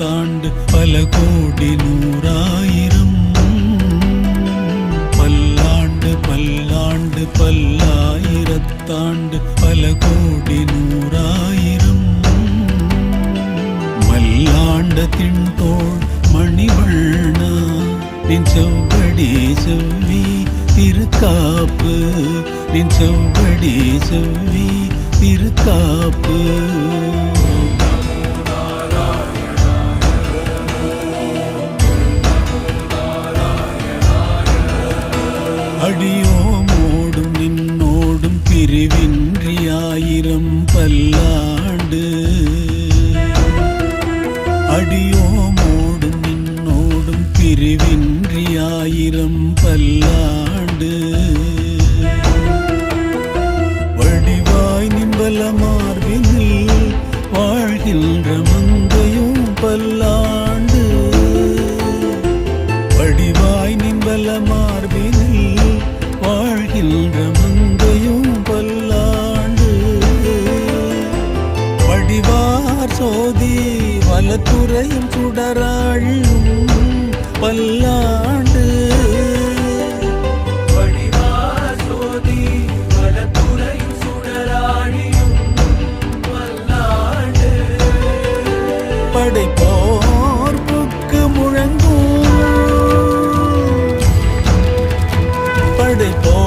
பத்தாண்டு பல கோடி நூறாயிரம். பல்லாண்டு பல்லாண்டு பல்லாயிரத்தாண்டு பல கோடி நூறாயிரம். மல்லாண்ட தின்தோள் மணிவண்ணா நின் செவ்வடி செவ்வி திருக்காப்பு. நின் செவ்வடி செவ்வி திருக்காப்பு. அடியோமோடும் நின்னோடும் பிரிவின்றி ஆயிரம் பல்லாண்டு. அடியோமோடும் நின்னோடும் பிரிவின்றி ஆயிரம் பல்லாண்டு. ஓதி வலத்துறையும் சுடராழும் பல்லாண்டு. படைப்போர்ப்புக்கு முழங்கும். படைப்போ